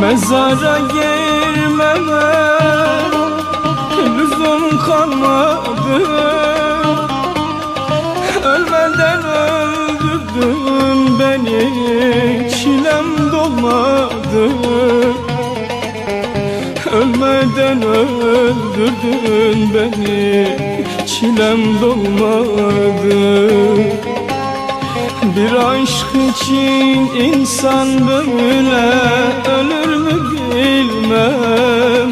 Mezara girmeme lüzum kalmadı. Ölmeden öldürdün beni çilem dolmadı. Ölmeden öldürdün beni çilem dolmadı bir aşk için insan böyle ölür mü bilmem.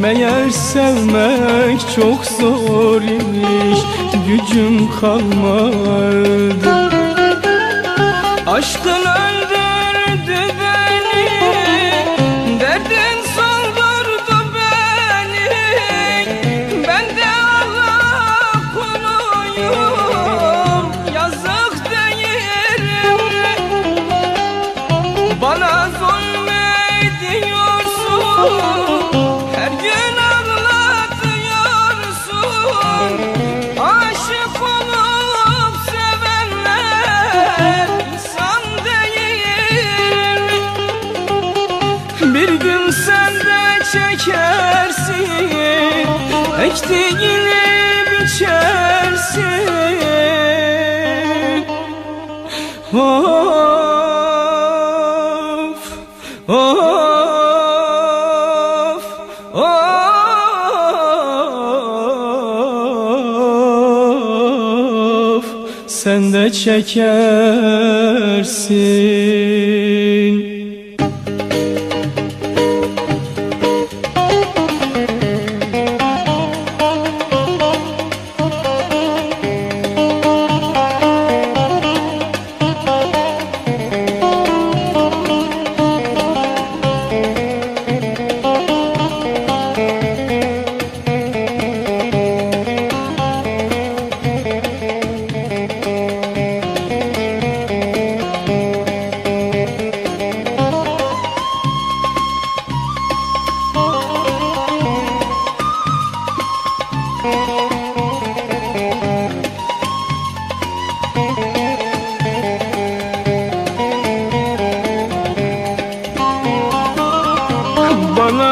Meğer sevmek çok zor imiş gücüm kalmadı. Aşkın çekersin Ektiğini biçersin Of, of, of. Sen de çekersin Bana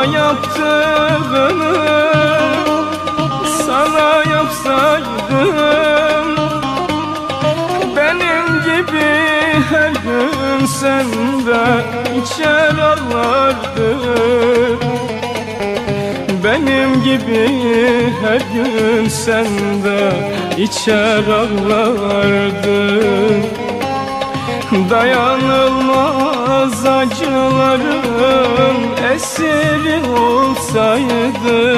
yaptığını sana yapsaydım. Benim gibi her gün sende içer ağlardın benim gibi her gün sende içer ağlardın Dayanılmaz acıların esiri olsaydı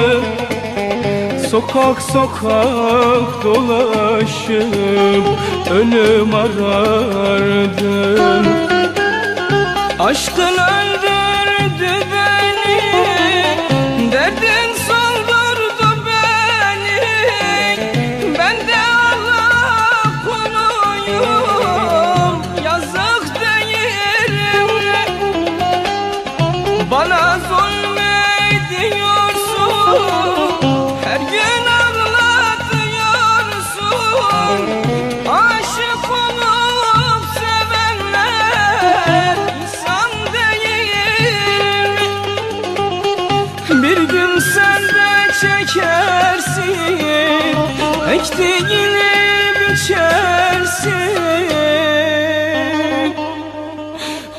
Sokak sokak dolaşıp ölüm arardım. Aşkın öldürdü Gün sen de çekersin. Ektiğini biçersin.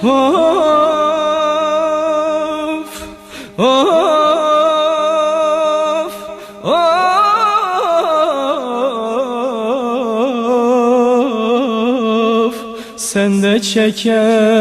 Of, of, of. Sen de çekersin